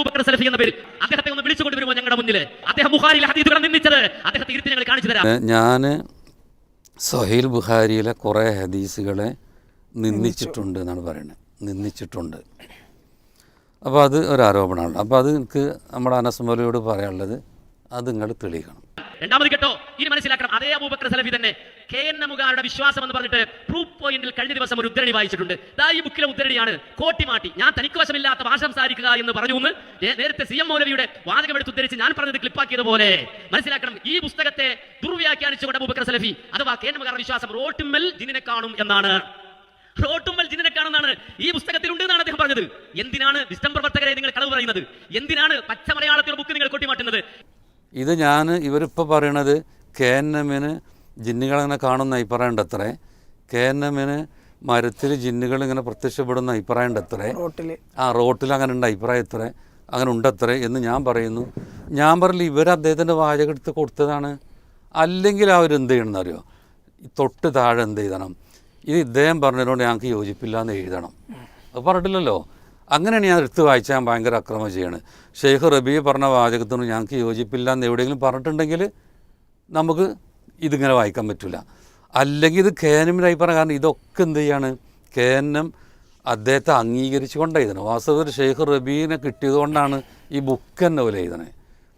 അബൂബക്കർ സലഫി എന്ന പേര് അദ്ദേഹത്തെ ഒന്ന് വിളിച്ചു കൊണ്ടുവരുമോ ഞങ്ങളുടെ മുന്നിൽ? അദ്ദേഹം ബുഹാരിയിലെ ഹദീസുകളെ നിന്ദിച്ചത്. അദ്ദേഹത്തെ ഇരുത്തി ഞങ്ങൾ കാണിച്ചു തരാം. ഞാൻ സൊഹീൽ ബുഖാരിയിലെ കുറേ ഹദീസുകളെ നിന്ദിച്ചിട്ടുണ്ട് എന്നാണ് പറയുന്നത്. നിന്ദിച്ചിട്ടുണ്ട്. അപ്പോൾ അത് ഒരു ആരോപണമാണ്. അപ്പോൾ അത് എനിക്ക് നമ്മുടെ അനസ്മലയോട് പറയാനുള്ളത് അത് നിങ്ങൾ തെളിയിക്കണം. രണ്ടാമത് കേട്ടോ ഇനി മനസ്സിലാക്കണം. അതേ അബൂബക്കർ സലഫി തന്നെ കെ എൻ എമ്മുകാരുടെ വിശ്വാസം എന്ന് പറഞ്ഞിട്ട് പ്രൂഫ് പോയിന്റിൽ കഴിഞ്ഞ ദിവസം ഒരു ഉദ്ധരണി വായിച്ചിട്ടുണ്ട്. ദാ ഈ ബുക്കിലെ ഉദ്ധരണിയാണ് കോട്ടിമാട്ടി ഞാൻ തനിക്ക് വശമില്ലാത്ത ഭാഷ സംസാരിക്കുക എന്ന് പറഞ്ഞു നേരത്തെ സി എം മൗലവിയുടെ വാചകം എടുത്ത് ഉദ്ധരിച്ച് ഞാൻ പറഞ്ഞത് ക്ലിപ്പാക്കിയതുപോലെ. മനസ്സിലാക്കണം ഈ പുസ്തകത്തെ ദുർവ്യാഖ്യാനിച്ചുകൊണ്ട് അബൂബക്കർ സലഫി അഥവാ കേന്ദ്ര വിശ്വാസം റോട്ടുമ്മൽ ജിനിനെ കാണും എന്നാണ്. റോട്ടുമ്മൽ ജിന്നിനെ കാണുന്നതാണ്. ഈ പുസ്തകത്തിലുണ്ട് എന്നാണ് അദ്ദേഹം പറഞ്ഞത്. എന്തിനാണ് വിസ്റ്റം പ്രവർത്തകരെ നിങ്ങൾ കളവ് പറയുന്നത്? എന്തിനാണ് പച്ച മലയാളത്തിൽ ബുക്ക് നിങ്ങൾ കൊട്ടിമാട്ടുന്നത് ഇത് ഞാൻ ഇവരിപ്പോൾ പറയണത് കെ എൻ എമ്മിന് ജിന്നുകളങ്ങനെ കാണുന്ന അഭിപ്രായം ഉണ്ട് അത്രേ കെ എൻ എമ്മിന് മരത്തിൽ ജിന്നുകൾ ഇങ്ങനെ പ്രത്യക്ഷപ്പെടുന്ന അഭിപ്രായം ഉണ്ട് റോട്ടിൽ ആ റോട്ടിൽ അങ്ങനെ ഉണ്ട് അഭിപ്രായം എത്ര അങ്ങനെ ഉണ്ടത്രേ എന്ന് ഞാൻ പറയുന്നു. ഞാൻ പറഞ്ഞില്ല ഇവർ അദ്ദേഹത്തിന്റെ വാചകം എടുത്ത് കൊടുത്തതാണ്. അല്ലെങ്കിൽ അവരെന്ത് ചെയ്യണം ഈ തൊട്ട് താഴെ എന്ത് ചെയ്തണം ഇത് ഇദ്ദേഹം പറഞ്ഞതിനോട് ഞങ്ങൾക്ക് യോജിപ്പില്ല എന്ന് എഴുതണം. അത് പറഞ്ഞിട്ടില്ലല്ലോ. അങ്ങനെയാണ് ഞാൻ എടുത്ത് വായിച്ചാൽ ഞാൻ ഭയങ്കര അക്രമം ചെയ്യാണ്. ഷെയ്ഖ് റബി പറഞ്ഞ വാചകത്തിനോട് ഞങ്ങൾക്ക് യോജിപ്പില്ല എന്ന് എവിടെയെങ്കിലും പറഞ്ഞിട്ടുണ്ടെങ്കിൽ നമുക്ക് ഇതിങ്ങനെ വായിക്കാൻ പറ്റില്ല അല്ലെങ്കിൽ ഇത് കേനമിന്റെ അഭിപ്രായം കാരണം ഇതൊക്കെ എന്ത് ചെയ്യാണ്? കേനം അദ്ദേഹത്തെ അംഗീകരിച്ചു കൊണ്ട് എഴുതണം വാസ്തവത്തിൽ ഷെയ്ഖ് റബീനെ കിട്ടിയതുകൊണ്ടാണ് ഈ ബുക്ക് തന്നെ പോലെ എഴുതണേ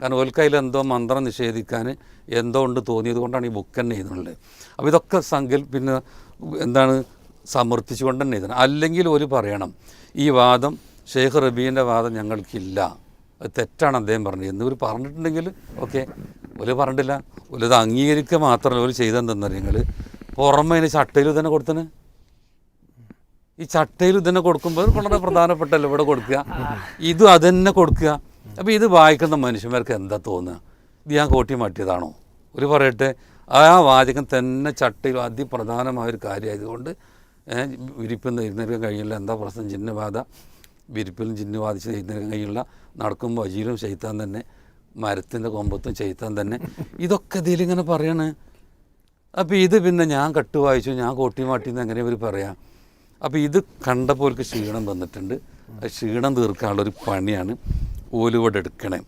കാരണം ഓൽക്കതിൽ എന്തോ മന്ത്രം നിഷേധിക്കാൻ എന്തോ ഉണ്ട് തോന്നിയത് കൊണ്ടാണ് ഈ ബുക്ക് തന്നെ എഴുതുന്നത്. അപ്പോൾ ഇതൊക്കെ സങ്കൽ പിന്നെ എന്താണ് സമർത്ഥിച്ചുകൊണ്ട് തന്നെ എഴുതണം അല്ലെങ്കിൽ ഒരു പറയണം ഈ വാദം ഷെയ്ഖ് റബീന്റെ വാദം ഞങ്ങൾക്കില്ല. അത് തെറ്റാണ് അദ്ദേഹം പറഞ്ഞത്. എന്ന് ഒരു പറഞ്ഞിട്ടുണ്ടെങ്കിൽ ഓക്കെ. ഒരു പറഞ്ഞിട്ടില്ല. ഇത് അംഗീകരിക്കുക മാത്രമല്ല ഒരു ചെയ്തെന്തെന്നറിയങ്ങൾ പുറമെ അതിന് ചട്ടയിൽ തന്നെ കൊടുത്തന്? ഈ ചട്ടയിൽ തന്നെ കൊടുക്കുമ്പോൾ വളരെ പ്രധാനപ്പെട്ടല്ലോ ഇവിടെ കൊടുക്കുക? ഇതും അത് തന്നെ കൊടുക്കുക. അപ്പോൾ ഇത് വായിക്കുന്ന മനുഷ്യന്മാർക്ക് എന്താ തോന്നുക? ഇത് ഞാൻ കോട്ടി മാറ്റിയതാണോ? ഒരു പറയട്ടെ ആ വാചകം തന്നെ ചട്ടയിൽ അതിപ്രധാനമായ ഒരു കാര്യമായതുകൊണ്ട് വിരിപ്പിൽ എഴുന്നേൽക്കാൻ കഴിയില്ല എന്താ പ്രശ്നം? ചിഹ്നബാധ വിരിപ്പിലും ജിന്ന് ബാധിച്ച് എഴുന്നേൽക്കാൻ കഴിയില്ല. നടക്കുമ്പോൾ അജീലും ശൈത്താൻ തന്നെ. മരത്തിന്റെ കൊമ്പത്തും ചെയ്ത്താൻ തന്നെ. ഇതൊക്കെ ഇതിലിങ്ങനെ പറയണേ. അപ്പോൾ ഇത് പിന്നെ ഞാൻ കട്ട് വായിച്ചു ഞാൻ കോട്ടി മാട്ടിന്ന് എങ്ങനെ ഇവർ പറയാം? അപ്പോൾ ഇത് കണ്ടപ്പോൾക്ക് ക്ഷീണം വന്നിട്ടുണ്ട്. ക്ഷീണം തീർക്കാനുള്ളൊരു പണിയാണ് ഓലുവട് എടുക്കണേ.